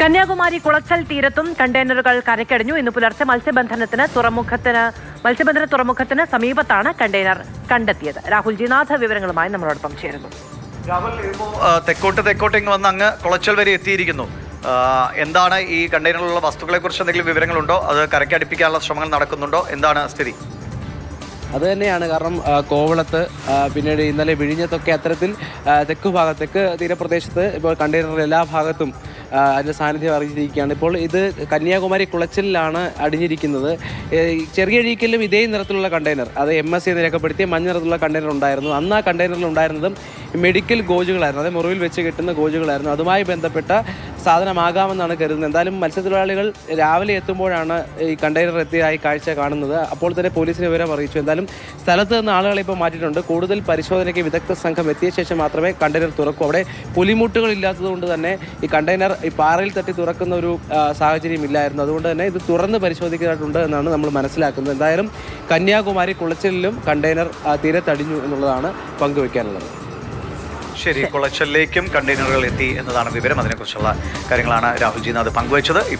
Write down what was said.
കന്യാകുമാരി കുളച്ചൽ തീരത്തും കണ്ടെയ്നറുകൾ കരക്കടിഞ്ഞു ഇന്ന് പുലർച്ചെ മത്സ്യബന്ധനത്തിന് തുറമുഖത്തിന് മത്സ്യബന്ധന തുറമുഖത്തിന് സമീപത്താണ് കണ്ടെയ്നർ കണ്ടെത്തിയത്. രാഹുൽ ജിനാഥ് വിവരങ്ങളുമായി നമ്മളോടൊപ്പം ചേരുന്നു. രാഹുൽ തെക്കോട്ട് തെക്കോട്ട് ഇങ്ങ് വന്ന് അങ്ങ് കുളച്ചൽ വരെ എത്തിയിരിക്കുന്നു. എന്താണ് ഈ കണ്ടെയ്നറിലുള്ള വസ്തുക്കളെ കുറിച്ച് എന്തെങ്കിലും വിവരങ്ങളുണ്ടോ? അത് കരയ്ക്ക് അടുപ്പിക്കാനുള്ള ശ്രമങ്ങൾ നടക്കുന്നുണ്ടോ? എന്താണ് സ്ഥിതി? അത് തന്നെയാണ്. കാരണം കോവളത്ത് പിന്നീട് ഇന്നലെ വിഴിഞ്ഞത്തൊക്കെ അത്തരത്തിൽ തെക്ക് ഭാഗത്തേക്ക് തെക്ക് തീരപ്രദേശത്ത് ഇപ്പോൾ കണ്ടെയ്നറിൽ എല്ലാ ഭാഗത്തും അതിന്റെ സാന്നിധ്യം അറിഞ്ഞിരിക്കുകയാണ്. ഇപ്പോൾ ഇത് കന്യാകുമാരി കുളച്ചിലാണ് അടിഞ്ഞിരിക്കുന്നത്. ചെറിയ അഴീക്കലും ഇതേ നിറത്തിലുള്ള കണ്ടെയ്നർ അത് എം എസ് സി രേഖപ്പെടുത്തിയ മഞ്ഞ നിറത്തിലുള്ള കണ്ടെയ്നർ ഉണ്ടായിരുന്നു. അന്ന് ആ കണ്ടെയ്നറിൽ ഉണ്ടായിരുന്നതും മെഡിക്കൽ ഗോജുകളായിരുന്നു. അതായത് മുറിവിൽ വെച്ച് കിട്ടുന്ന ഗോജുകളായിരുന്നു. അതുമായി ബന്ധപ്പെട്ട സാധനമാകാമെന്നാണ് കരുതുന്നത്. എന്തായാലും മത്സ്യത്തൊഴിലാളികൾ രാവിലെ എത്തുമ്പോഴാണ് ഈ കണ്ടെയ്നർ എത്തിയതായി കാഴ്ച കാണുന്നത്. അപ്പോൾ തന്നെ പോലീസിനെ വിവരം അറിയിച്ചു. എന്തായാലും സ്ഥലത്ത് നിന്ന് ആളുകളെ ഇപ്പോൾ മാറ്റിയിട്ടുണ്ട്. കൂടുതൽ പരിശോധനയ്ക്ക് വിദഗ്ധ സംഘം എത്തിയ ശേഷം മാത്രമേ കണ്ടെയ്നർ തുറക്കൂ. അവിടെ പുലിമുട്ടുകൾ ഇല്ലാത്തതുകൊണ്ട് തന്നെ ഈ കണ്ടെയ്നർ ഈ പാറയിൽ തട്ടി തുറക്കുന്ന ഒരു സാഹചര്യം ഇല്ലായിരുന്നു. അതുകൊണ്ട് തന്നെ ഇത് തുറന്ന് പരിശോധിക്കാനായിട്ടുണ്ട് എന്നാണ് നമ്മൾ മനസ്സിലാക്കുന്നത്. എന്തായാലും കന്യാകുമാരി കുളച്ചിലും കണ്ടെയ്നർ തീരെ തടിഞ്ഞു എന്നുള്ളതാണ് പങ്കുവയ്ക്കാനുള്ളത് ശരി കൊളച്ചലിലേക്കും കണ്ടെയ്നറുകൾ എത്തി എന്നതാണ് വിവരം. അതിനെക്കുറിച്ചുള്ള കാര്യങ്ങളാണ് രാഹുൽജി ജിനാഥ് പങ്കുവച്ചത്. ഇപ്പോൾ